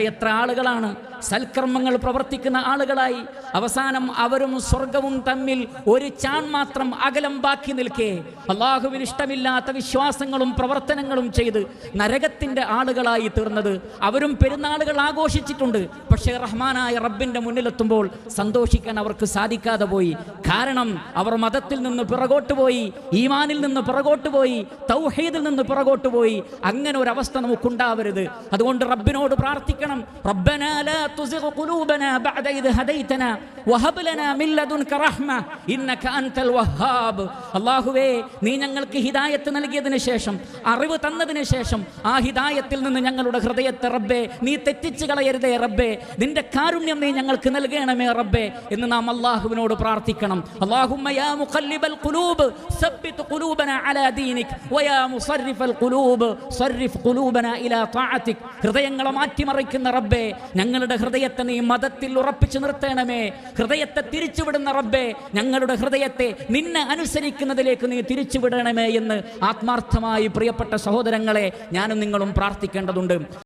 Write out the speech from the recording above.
എത്ര ആളുകളാണ് സൽക്കർമ്മങ്ങൾ പ്രവർത്തിക്കുന്ന ആളുകളായി അവസാനം അവരും സ്വർഗവും തമ്മിൽ ഒരു ചാൻ മാത്രം അകലം ബാക്കി നിൽക്കേ. അള്ളാഹുവിന് ഇഷ്ടമില്ലാത്ത വിശ്വാസങ്ങളും പ്രവർത്തനങ്ങളും ചെയ്ത് നരകത്തിന്റെ ആളുകളായി തീർന്നത് അവരും പെരുന്നാളുകൾ ആഘോഷിച്ചിട്ടുണ്ട്. പക്ഷേ റഹ്മാനായ റബ്ബിന്റെ മുന്നിലെത്തുമ്പോൾ സന്തോഷിക്കാൻ അവർക്ക് സാധിക്കാതെ പോയി. കാരണം അവർ മതത്തിൽ നിന്ന് പിറകോട്ട് പോയി ഈമാനിൽ നിന്ന് പിറകോട്ട് പോയി തൗഹീദിൽ നിന്ന് പിറകോട്ട് പോയി. അങ്ങനെ ഒരവസ്ഥ നമുക്കുണ്ടാവരുത്. അതുകൊണ്ട് റബ്ബിനോട് പ്രാർത്ഥിക്കണം. റബ്ബനാ ലാ قلوبنا ഖുലൂബനാ ബഅദ هديتنا. ഹദൈതനാ لنا من لدنك رحمة. إنك അൻതൽ വഹാബ് അല്ലാഹുവേ നീ ഞങ്ങൾക്ക് ഹിദായത്ത് നൽകിയതിനു ശേഷം അറിവ് തന്നതിന് ശേഷം ആ ഹിദായത്തിൽ നിന്ന് ഞങ്ങളുടെ ഹൃദയത്തെ റബ്ബേ നീ തെറ്റിച്ചു കളയരുതേ റബ്ബേ. നിന്റെ കാരുണ്യം നീ ഞങ്ങൾക്ക് നൽകണമേ റബ്ബേ എന്ന് നാം അള്ളാഹുവിനോട് പ്രാർത്ഥിക്കണം. അല്ലാഹുമ്മ യാ മുഖല്ലിബൽ ഖുലൂബ് സബ്ബിത് ഖുലൂബനാ അലാ ദീനിക്. വയാ മുസർരിഫൽ ഖുലൂബ് സർരിഫ് ഖുലൂബനാ ഇലാ തഅതിക്. ഹൃദയങ്ങളെ മാറ്റിമറിക്കുന്ന റബ്ബേ ഞങ്ങളുടെ ഹൃദയത്തെ നീ മതത്തിൽ ഉറപ്പിച്ചു നിർത്തണമേ. ഹൃദയത്തെ തിരിച്ചുവിടുന്ന റബ്ബേ ഞങ്ങളുടെ ഹൃദയത്തെ നിന്നെ അനുസരിക്കുന്നതിലേക്ക് നീ തിരിച്ചുവിടണമേ എന്ന് ആത്മാർത്ഥമായി പ്രിയപ്പെട്ട സഹോദരങ്ങളെ ഞാനും നിങ്ങളും പ്രാർത്ഥിക്കേണ്ടതുണ്ട്.